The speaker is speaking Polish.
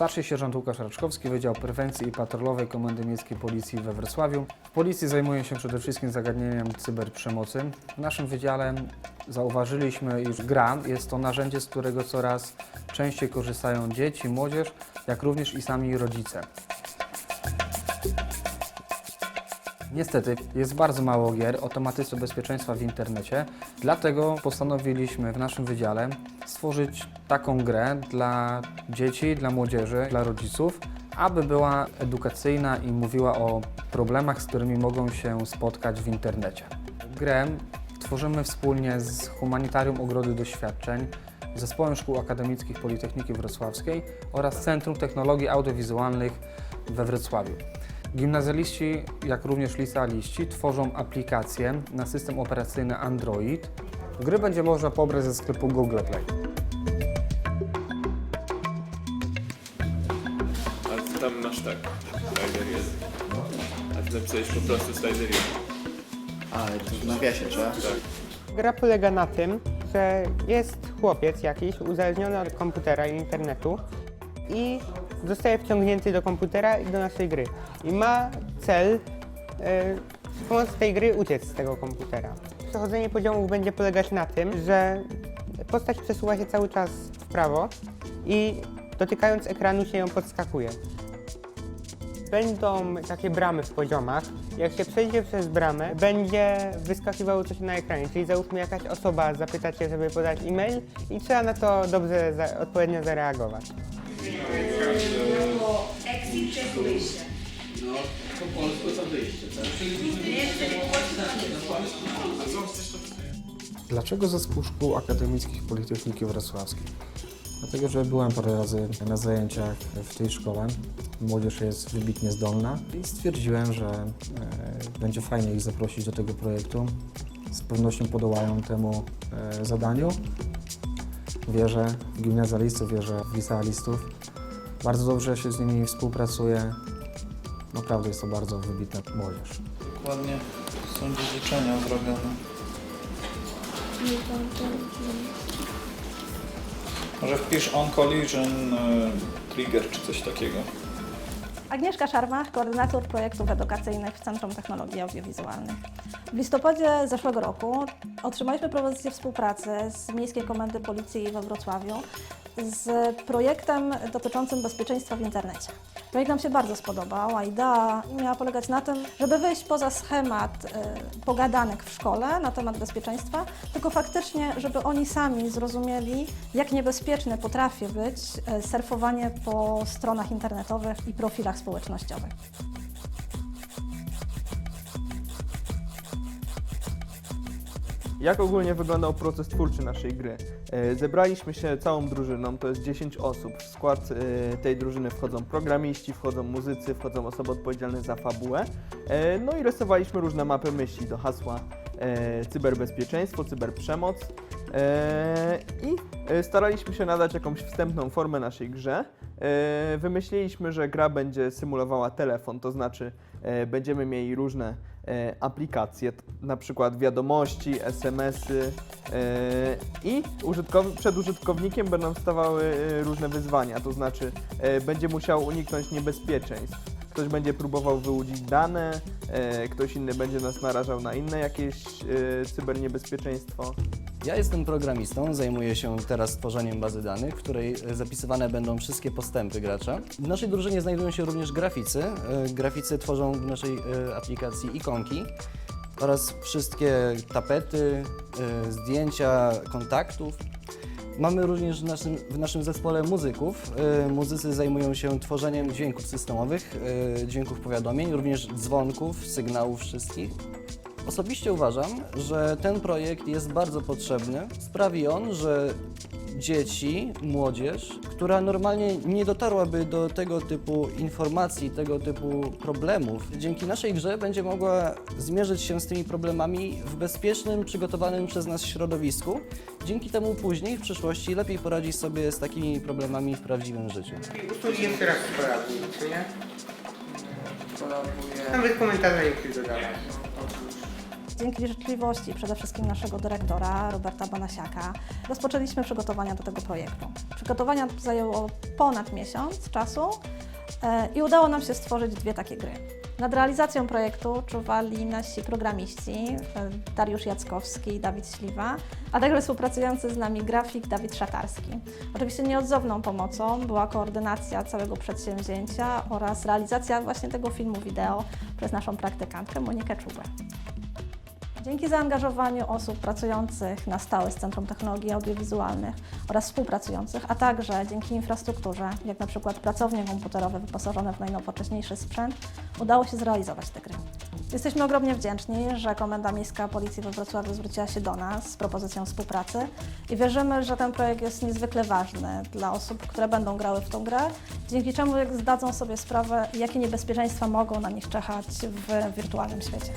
Starszy sierżant Łukasz Raczkowski, Wydział Prewencji i Patrolowej Komendy Miejskiej Policji we Wrocławiu. W policji zajmuje się przede wszystkim zagadnieniem cyberprzemocy. W naszym wydziale zauważyliśmy, iż gra jest to narzędzie, z którego coraz częściej korzystają dzieci, młodzież, jak również i sami rodzice. Niestety jest bardzo mało gier o tematyce bezpieczeństwa w internecie, dlatego postanowiliśmy w naszym wydziale stworzyć taką grę dla dzieci, dla młodzieży, dla rodziców, aby była edukacyjna i mówiła o problemach, z którymi mogą się spotkać w internecie. Grę tworzymy wspólnie z Humanitarium Ogrody Doświadczeń, Zespołem Szkół Akademickich Politechniki Wrocławskiej oraz Centrum Technologii Audiowizualnych we Wrocławiu. Gimnazjaliści, jak również licealiści tworzą aplikację na system operacyjny Android. Gry będzie można pobrać ze sklepu Google Play. Ale ty tam masz tak. Slider jest. A ty napisałeś po prostu slider jest. A, to w nawiasie trzeba? Tak. Gra polega na tym, że jest chłopiec jakiś uzależniony od komputera i internetu i zostaje wciągnięty do komputera i do naszej gry. I ma cel e, z pomocą tej gry uciec z tego komputera. Przechodzenie poziomów będzie polegać na tym, że postać przesuwa się cały czas w prawo i dotykając ekranu się ją podskakuje. Będą takie bramy w poziomach. Jak się przejdzie przez bramę, będzie wyskakiwało coś na ekranie. Czyli załóżmy jakaś osoba zapyta cię, żeby podać e-mail i trzeba na to dobrze, za, odpowiednio zareagować. Dlaczego Zespół Szkół Akademickich Politechniki Wrocławskiej? Dlatego, że byłem parę razy na zajęciach w tej szkole. Młodzież jest wybitnie zdolna i stwierdziłem, że e, będzie fajnie ich zaprosić do tego projektu. Z pewnością podołają temu e, zadaniu. Wierzę w gimnazjalistów, wierzę w licealistów. Bardzo dobrze się z nimi współpracuje. Naprawdę jest to bardzo wybitna młodzież. Ładnie są dziedziczenia zrobione. Może wpisz on collision y, trigger czy coś takiego. Agnieszka Szarmach, koordynator projektów edukacyjnych w Centrum Technologii Audiowizualnych. W listopadzie zeszłego roku otrzymaliśmy propozycję współpracy z Miejskiej Komendy Policji we Wrocławiu z projektem dotyczącym bezpieczeństwa w internecie. Projekt nam się bardzo spodobał, a idea miała polegać na tym, żeby wyjść poza schemat y, pogadanek w szkole na temat bezpieczeństwa, tylko faktycznie, żeby oni sami zrozumieli, jak niebezpieczne potrafi być y, surfowanie po stronach internetowych i profilach społecznościowych. Jak ogólnie wyglądał proces twórczy naszej gry? E, Zebraliśmy się całą drużyną, to jest 10 osób. W skład e, tej drużyny wchodzą programiści, wchodzą muzycy, wchodzą osoby odpowiedzialne za fabułę. E, No i rysowaliśmy różne mapy myśli do hasła cyberbezpieczeństwo, cyberprzemoc. I staraliśmy się nadać jakąś wstępną formę naszej grze. E, Wymyśliliśmy, że gra będzie symulowała telefon, to znaczy e, będziemy mieli różne e, aplikacje, na przykład wiadomości, SMS-y i przed użytkownikiem będą stawały różne wyzwania, to znaczy będzie musiał uniknąć niebezpieczeństw. Ktoś będzie próbował wyłudzić dane, e, ktoś inny będzie nas narażał na inne jakieś e, cyberniebezpieczeństwo. Ja jestem programistą, zajmuję się teraz tworzeniem bazy danych, w której zapisywane będą wszystkie postępy gracza. W naszej drużynie znajdują się również graficy. E, Graficy tworzą w naszej aplikacji ikonki oraz wszystkie tapety, zdjęcia kontaktów. Mamy również w naszym, w naszym zespole muzyków. E, Muzycy zajmują się tworzeniem dźwięków systemowych, e, dźwięków powiadomień, również dzwonków, sygnałów wszystkich. Osobiście uważam, że ten projekt jest bardzo potrzebny. Sprawi on, że dzieci, młodzież, która normalnie nie dotarłaby do tego typu informacji, tego typu problemów, dzięki naszej grze będzie mogła zmierzyć się z tymi problemami w bezpiecznym, przygotowanym przez nas środowisku. Dzięki temu później, w przyszłości, lepiej poradzi sobie z takimi problemami w prawdziwym życiu. Usługi jeszcze raz kolabuje, czy nie? Kolabuje. Nawet komentarza nie dodawać. Dzięki życzliwości przede wszystkim naszego dyrektora Roberta Banasiaka rozpoczęliśmy przygotowania do tego projektu. Przygotowania zajęło ponad miesiąc czasu e, i udało nam się stworzyć dwie takie gry. Nad realizacją projektu czuwali nasi programiści e, Dariusz Jackowski i Dawid Śliwa, a także współpracujący z nami grafik Dawid Szakarski. Oczywiście nieodzowną pomocą była koordynacja całego przedsięwzięcia oraz realizacja właśnie tego filmu wideo przez naszą praktykantkę Monikę Czubę. Dzięki zaangażowaniu osób pracujących na stałe z Centrum Technologii Audiowizualnych oraz współpracujących, a także dzięki infrastrukturze, jak na przykład pracownie komputerowe wyposażone w najnowocześniejszy sprzęt, udało się zrealizować te gry. Jesteśmy ogromnie wdzięczni, że Komenda Miejska Policji we Wrocławiu zwróciła się do nas z propozycją współpracy i wierzymy, że ten projekt jest niezwykle ważny dla osób, które będą grały w tą grę, dzięki czemu zdadzą sobie sprawę, jakie niebezpieczeństwa mogą na nich czekać w wirtualnym świecie.